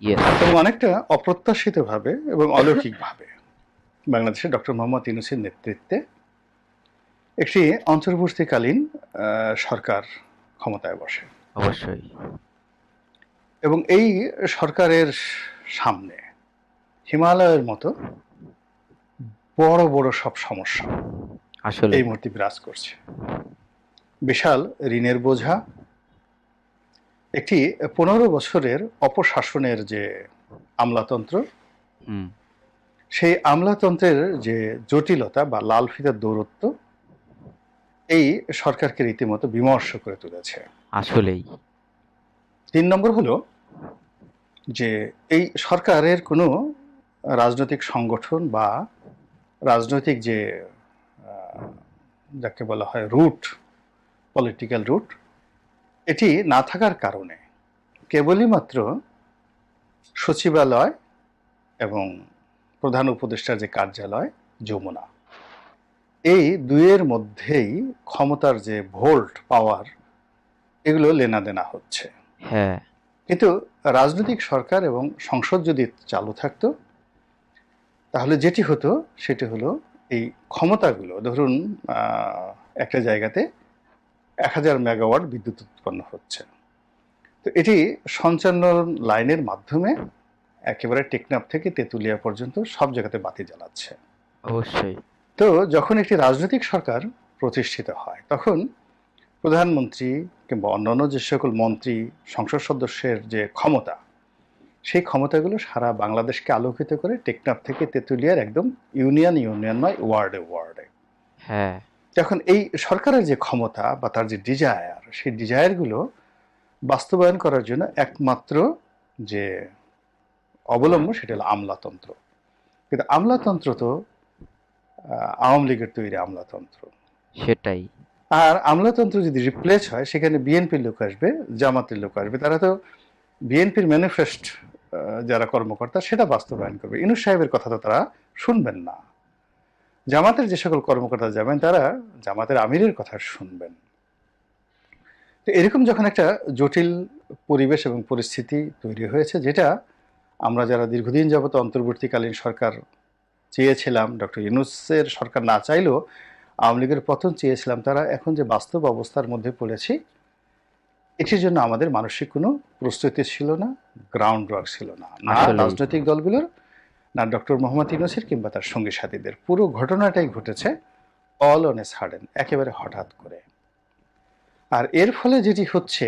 এবং অনেকটা অপ্রত্যাশিতভাবে এবং অলৌকিকভাবে বাংলাদেশে ডক্টর মোহাম্মদ ইউনুসের নেতৃত্বে একটি অন্তর্বর্তীকালীন সরকার ক্ষমতায় বসে। অবশ্যই। এবং এই সরকারের সামনে হিমালয়ের মতো বড় বড় সব সমস্যা আসলে। এই মুহূর্তে বিরাজ করছে। বিশাল ঋণের বোঝা একটি পনেরো বছরের অপশাসনের যে আমলাতন্ত্র সেই আমলাতন্ত্রের যে জটিলতা বা লাল ফিতার দৌরত্ব এই সরকারকে রীতিমতো বিমর্ষ করে তুলেছে। আসলেই। তিন নম্বর হলো যে এই সরকারের কোনো রাজনৈতিক সংগঠন বা রাজনৈতিক যে যাকে বলা হয় রুট পলিটিক্যাল রুট এটি না থাকার কারণে কেবলই মাত্র সচিবালয় এবং প্রধান উপদেষ্টার যে কার্যালয় যমুনা। এই দুইয়ের মধ্যেই ক্ষমতার যে ভোল্ট পাওয়ার এগুলো লেনাদেনা হচ্ছে। হ্যাঁ। কিন্তু রাজনৈতিক সরকার এবং সংসদ যদি চালু থাকতো তাহলে যেটি হতো সেটি হলো এই ক্ষমতাগুলো। ধরুন একটা জায়গাতে এক হাজার মেগাওয়াট বিদ্যুৎ উৎপন্ন হচ্ছে। তো এটি সঞ্চালন লাইনের মাধ্যমে একেবারে টেকনাপ থেকে তেঁতুলিয়া পর্যন্ত সব জায়গাতে বাতি জ্বালাচ্ছে। অবশ্যই। তো যখন একটি রাজনৈতিক সরকার প্রতিষ্ঠিত হয় তখন প্রধানমন্ত্রী কিংবা অন্যান্য যে সকল মন্ত্রী সংসদ সদস্যের যে ক্ষমতা সেই ক্ষমতাগুলো সারা বাংলাদেশকে আলোকিত করে টেকনাফ থেকে তেঁতুলিয়ার একদম ইউনিয়ন ইউনিয়ন নয় ওয়ার্ডে ওয়ার্ডে। হ্যাঁ। এখন এই সরকারের যে ক্ষমতা বা তার যে ডিজায়ার সেই ডিজায়ারগুলো বাস্তবায়ন করার জন্য একমাত্র যে অবলম্বন সেটা হলো আমলাতন্ত্র। কিন্তু আমলাতন্ত্র তো আওয়ামী লীগের তৈরি আমলাতন্ত্র। সেটাই। আর আমলাতন্ত্র যদি রিপ্লেস হয় সেখানে বিএনপির লোক আসবে জামাতের লোক আসবে। তারা তো বিএনপির ম্যানিফেস্ট যারা কর্মকর্তা সেটা বাস্তবায়ন করবে। ইনুস সাহেবের কথা তো তারা শুনবেন না। জামাতের যে সকল কর্মকর্তা যাবেন তারা জামাতের আমিরের কথা শুনবেন। তো এরকম যখন একটা জটিল পরিবেশ এবং পরিস্থিতি তৈরি হয়েছে যেটা আমরা যারা দীর্ঘদিন যাবত অন্তর্বর্তীকালীন সরকার চেয়েছিলাম ডক্টর ইউনুসের সরকার না চাইলেও আওয়ামী লীগের পতন চেয়েছিলাম তারা এখন যে বাস্তব অবস্থার মধ্যে পড়েছি এটির জন্য আমাদের মানসিক কোনো প্রস্তুতি ছিল না গ্রাউন্ড ওয়ার্ক ছিল না। না রাজনৈতিক দলগুলোর না ডক্টর মোহাম্মদ ইউনুসের কিংবা তার সঙ্গী সাথীদের। পুরো ঘটনাটাই ঘটেছে অল অন এ সাডেন একেবারে হঠাৎ করে। আর এর ফলে যেটি হচ্ছে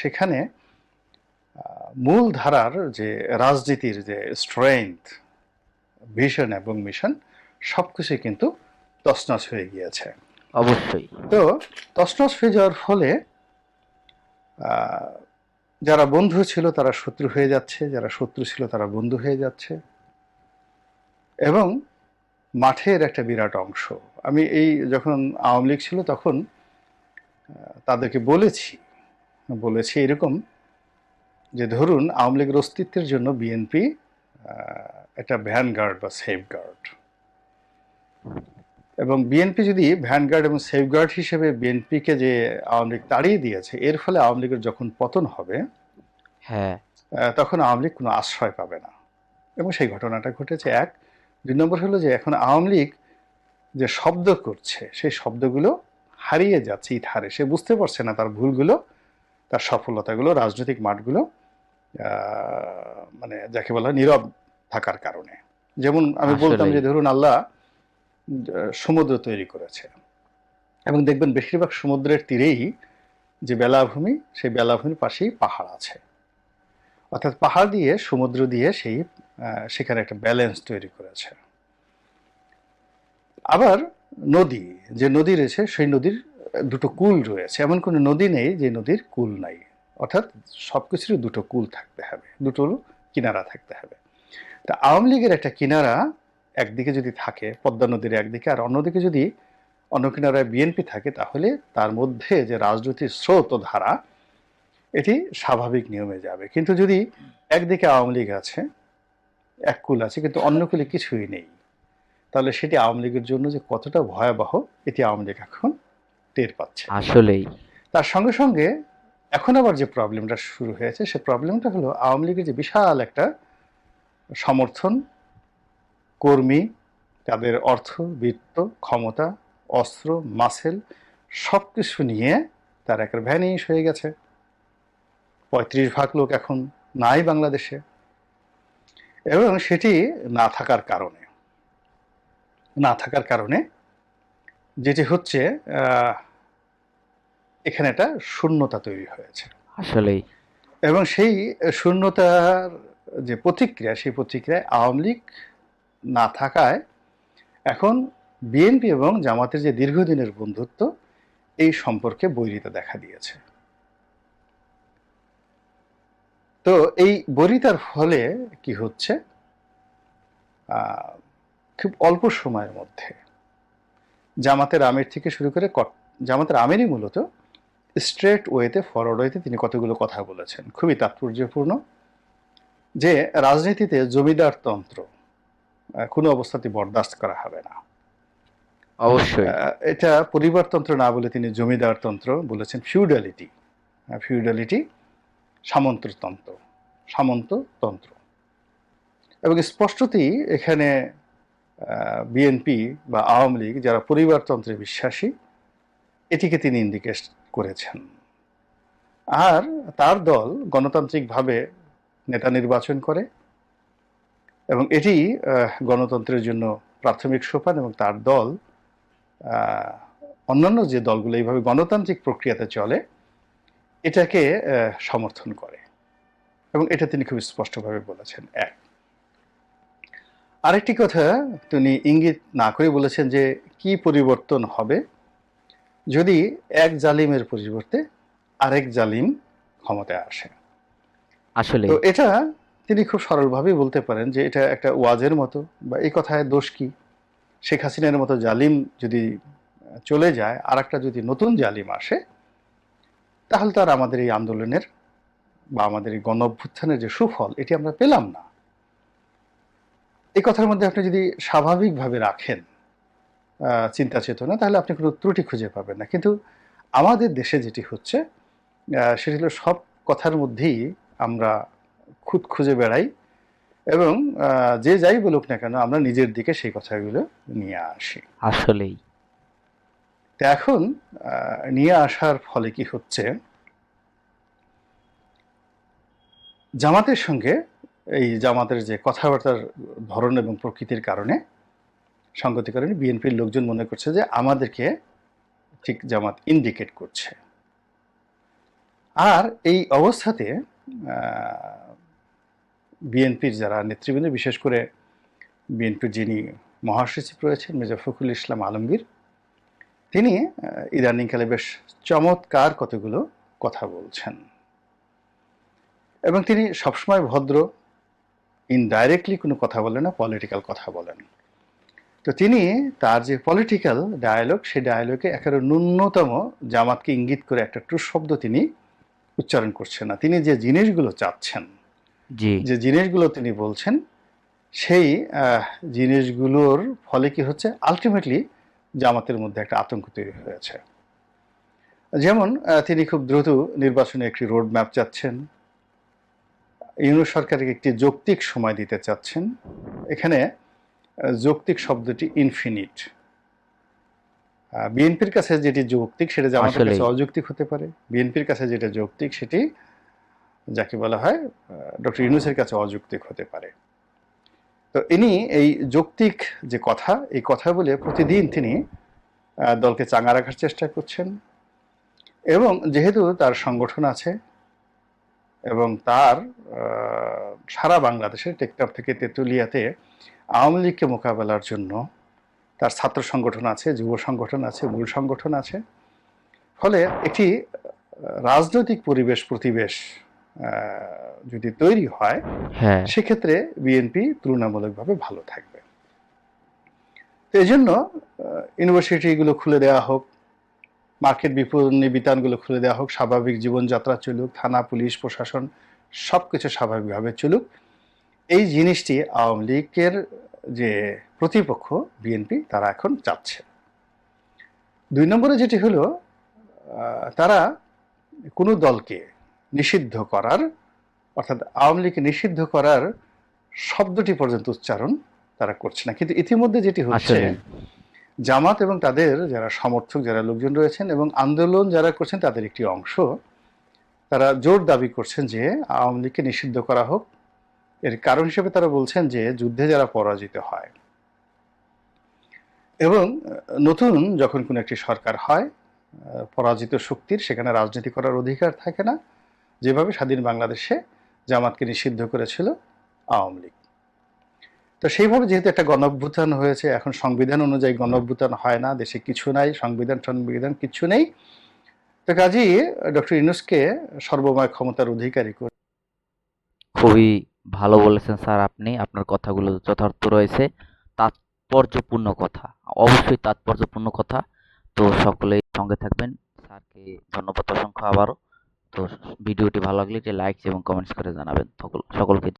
সেখানে মূল ধারার যে রাজনীতির যে স্ট্রেংথ ভিশন এবং মিশন সব কিছুই কিন্তু তছনছ হয়ে গিয়েছে। অবশ্যই। তো তছনছ হয়ে যাওয়ার ফলে যারা বন্ধু ছিল তারা শত্রু হয়ে যাচ্ছে, যারা শত্রু ছিল তারা বন্ধু হয়ে যাচ্ছে। এবং মাঠের একটা বিরাট অংশ। আমি এই যখন আওয়ামী লীগ ছিল তখন তাদেরকে বলেছি বলেছি এরকম যে ধরুন আওয়ামী লীগের অস্তিত্বের জন্য বিএনপি একটা ভ্যানগার্ড বা সেফগার্ড। এবং বিএনপি যদি ভ্যানগার্ড এবং সেফগার্ড হিসেবে বিএনপিকে যে আওয়ামী লীগ তাড়িয়ে দিয়েছে এর ফলে আওয়ামী লীগের যখন পতন হবে হ্যাঁ। তখন আওয়ামী লীগ কোনো আশ্রয় পাবে না। এবং সেই ঘটনাটা ঘটেছে এক। দুই নম্বর হলো যে এখন আওয়ামী লীগ যে শব্দ করছে সেই শব্দগুলো হারিয়ে যাচ্ছে ইথারে সে বুঝতে পারছে না তার ভুলগুলো তার সফলতাগুলো রাজনৈতিক মাঠগুলো মানে যাকে বলা হয় নীরব থাকার কারণে। যেমন আমি বলতাম যে ধরুন আল্লাহ সমুদ্র তৈরি করেছে। এবং দেখবেন বেশিরভাগ সমুদ্রের তীরেই যে বেলাভূমি, সেই বেলাভূমির পাশেই পাহাড় আছে। অর্থাৎ পাহাড় দিয়ে, সমুদ্র দিয়ে সেই সেখানে একটা ব্যালেন্স তৈরি করেছে। আবার নদী, যে নদী রয়েছে, সেই নদীর দুটো কুল রয়েছে। এমন কোনো নদী নেই যে নদীর কুল নাই। অর্থাৎ সব কিছুরই দুটো কুল থাকতে হবে। দুটো কিনারা থাকতে হবে। তা আওয়ামী লীগের একটা কিনারা একদিকে যদি থাকে পদ্মা নদীর একদিকে আর অন্যদিকে যদি অন্য কিনারায় বিএনপি থাকে তাহলে তার মধ্যে যে রাজনৈতিক স্রোত ও ধারা এটি স্বাভাবিক নিয়মে যাবে। কিন্তু যদি একদিকে আওয়ামী লীগ আছে এক কুল আছে কিন্তু অন্য কুলে কিছুই নেই তাহলে সেটি আওয়ামী লীগের জন্য যে কতটা ভয়াবহ এটি আওয়ামী লীগ এখন টের পাচ্ছে আসলেই। তার সঙ্গে সঙ্গে এখন আবার যে প্রবলেমটা শুরু হয়েছে সে প্রবলেমটা হলো আওয়ামী লীগের যে বিশাল একটা সমর্থন কর্মী তাদের অর্থ বিত্ত ক্ষমতা অস্ত্র মাসেল সব কিছু নিয়ে তার একটা ভ্যানিশ হয়ে গেছে। পঁয়ত্রিশ ভাগ লোক এখন নাই বাংলাদেশে। এবং সেটি না থাকার কারণে। না থাকার কারণে যেটি হচ্ছে এখানে একটা শূন্যতা তৈরি হয়েছে। আসলেই। এবং সেই শূন্যতার যে প্রতিক্রিয়া সেই প্রতিক্রিয়ায় আওয়ামী লীগ না থাকায় এখন বিএনপি এবং জামাতের যে দীর্ঘদিনের বন্ধুত্ব এই সম্পর্কে বৈরিতা দেখা দিয়েছে। তো এই বৈরিতার ফলে কি হচ্ছে? খুব অল্প সময়ের মধ্যে জামাতের আমের থেকে শুরু করে জামাতের আমিরই মূলত স্ট্রেট ওয়েতে ফরওয়ার্ড ওয়েতে তিনি কতগুলো কথা বলেছেন। খুবই তাৎপর্যপূর্ণ যে রাজনীতিতে জমিদার তন্ত্র আহ, কোনো অবস্থাতে বরদাস্ত করা হবে না। অবশ্যই। এটা পরিবারতন্ত্র না বলে তিনি জমিদারতন্ত্র বলেছেন ফিউডালিটি। ফিউডালিটি সামন্ততন্ত্র সামন্ততন্ত্র। এবং স্পষ্টতই এখানে বিএনপি বা আওয়ামী লীগ যারা পরিবারতন্ত্রে বিশ্বাসী এটিকে তিনি ইন্ডিকেট করেছেন। আর তার দল গণতান্ত্রিকভাবে নেতা নির্বাচন করে এবং এটি গণতন্ত্রের জন্য প্রাথমিক সোপান এবং তার দল অন্যান্য যে দলগুলো এইভাবে গণতান্ত্রিক প্রক্রিয়াতে চলে এটাকে সমর্থন করে। এবং এটা তিনি খুব স্পষ্টভাবে বলেছেন এক। আরেকটি কথা তিনি ইঙ্গিত না করে বলেছেন যে কি পরিবর্তন হবে যদি এক জালিমের পরিবর্তে আরেক জালিম ক্ষমতায় আসে। আসলে তো এটা তিনি খুব সরলভাবেই বলতে পারেন যে এটা একটা ওয়াজের মতো বা এই কথায় দোষ কি? শেখ হাসিনার মতো জালিম যদি চলে যায় আর একটা যদি নতুন জালিম আসে, তাহলে তো আর আমাদের এই আন্দোলনের বা আমাদের এই গণ অভ্যুত্থানের যে সুফল, এটি আমরা পেলাম না। এই কথার মধ্যে আপনি যদি স্বাভাবিকভাবে রাখেন চিন্তা চেতনা, তাহলে আপনি কোনো ত্রুটি খুঁজে পাবেন না। কিন্তু আমাদের দেশে যেটি হচ্ছে সেটি হলো সব কথার মধ্যেই আমরা খুদ খুঁজে বেড়াই এবং যে যাই বলুক না কেন আমরা নিজের দিকে সেই কথাগুলো নিয়ে আসি। আসলেই। তো এখন নিয়ে আসার ফলে কি হচ্ছে? জামাতের সঙ্গে এই জামাতের যে কথাবার্তার ধরন এবং প্রকৃতির কারণে সঙ্গতি কারণে বিএনপির লোকজন মনে করছে যে আমাদেরকে ঠিক জামাত ইন্ডিকেট করছে। আর এই অবস্থাতে বিএনপির যারা নেতৃবৃন্দ, বিশেষ করে বিএনপির যিনি মহাসচিব রয়েছেন, মির্জা ফখরুল ইসলাম আলমগীর, তিনি ইদানিংকালে বেশ চমৎকার কতগুলো কথা বলছেন। এবং তিনি সবসময় ভদ্র ইনডাইরেক্টলি কোনো কথা বলেন না পলিটিক্যাল কথা বলেন। তো তিনি তার যে পলিটিক্যাল ডায়ালগ সেই ডায়ালগে একেবারে ন্যূনতম জামাতকে ইঙ্গিত করে একটা ট্রু শব্দ তিনি উচ্চারণ করছেন না। তিনি যে জিনিসগুলো চাচ্ছেন যে জিনিসগুলো তিনি বলছেন সেই জিনিসগুলোর ফলে কি হচ্ছে? আলটিমেটলি জামাতের মধ্যে একটা আতঙ্ক তৈরি হয়েছে। যেমন তিনি খুব দ্রুত নির্বাচনে একটি রোড ম্যাপ চাচ্ছেন। ইউনিট সরকারকে একটি যৌক্তিক সময় দিতে চাচ্ছেন। এখানে যৌক্তিক শব্দটি ইনফিনিট বিএনপির কাছে যেটি যৌক্তিক সেটা জামাতের কাছে অযৌক্তিক হতে পারে। বিএনপির কাছে যেটা যৌক্তিক সেটি যাকে বলা হয় ডক্টর ইউনুসের কাছে অযৌক্তিক হতে পারে। তো ইনি এই যৌক্তিক যে কথা, এই কথা বলে প্রতিদিন তিনি দলকে চাঙা রাখার চেষ্টা করছেন এবং যেহেতু তার সংগঠন আছে এবং তার সারা বাংলাদেশে টেকটপ থেকে তেঁতুলিয়াতে আওয়ামী লীগকে মোকাবেলার জন্য তার ছাত্র সংগঠন আছে, যুব সংগঠন আছে, মূল সংগঠন আছে। ফলে একটি রাজনৈতিক পরিবেশ প্রতিবেশ যদি তৈরি হয় হ্যাঁ। সেক্ষেত্রে বিএনপি তুলনামূলকভাবে ভালো থাকবে। তো এই জন্য ইউনিভার্সিটিগুলো খুলে দেওয়া হোক মার্কেট বিপণী বিতানগুলো খুলে দেওয়া হোক স্বাভাবিক জীবনযাত্রা চলুক থানা পুলিশ প্রশাসন সব কিছু স্বাভাবিকভাবে চলুক এই জিনিসটি আওয়ামী লীগের যে প্রতিপক্ষ বিএনপি তারা এখন চাচ্ছে। দুই নম্বরে যেটি হলো তারা কোনো দলকে নিষিদ্ধ করার অর্থাৎ আওয়ামী লীগকে নিষিদ্ধ করার শব্দটি পর্যন্ত উচ্চারণ তারা করছে না। কিন্তু ইতিমধ্যে যেটি হচ্ছে জামাত এবং তাদের যারা সমর্থক যারা লোকজন রয়েছেন এবং আন্দোলন যারা করছেন তাদের একটি অংশ তারা জোর দাবি করছেন যে আওয়ামী লীগকে নিষিদ্ধ করা হোক। এর কারণ হিসেবে তারা বলছেন যে যুদ্ধে যারা পরাজিত হয় এবং নতুন যখন কোনো একটি সরকার হয় পরাজিত শক্তির সেখানে রাজনীতি করার অধিকার থাকে না। যেভাবে স্বাধীন বাংলাদেশে জামাতকে নিষিদ্ধ করেছিল আওয়ামী লীগ। তো সেইভাবে যেহেতু একটা গণঅভ্যুত্থান হয়েছে, এখন সংবিধান অনুযায়ী গণঅভ্যুত্থান হয় না, দেশে কিছু নাই, সংবিধান সংবিধান কিছু নেই। তো কাজী, ডক্টর ইউনুসকে সর্বময় ক্ষমতার অধিকারী করে খুবই ভালো বলেছেন স্যার আপনি। আপনার কথাগুলো যথার্থ রয়েছে। তাৎপর্যপূর্ণ কথা, অবশ্যই তাৎপর্যপূর্ণ কথা। তো সকলেই সঙ্গে থাকবেন। স্যারকে ধন্যবাদ অসংখ্য আবারও। তো ভিডিওটি ভালো লাগলে একটি লাইক এবং কমেন্টস করে জানাবেন। সকল সকলকে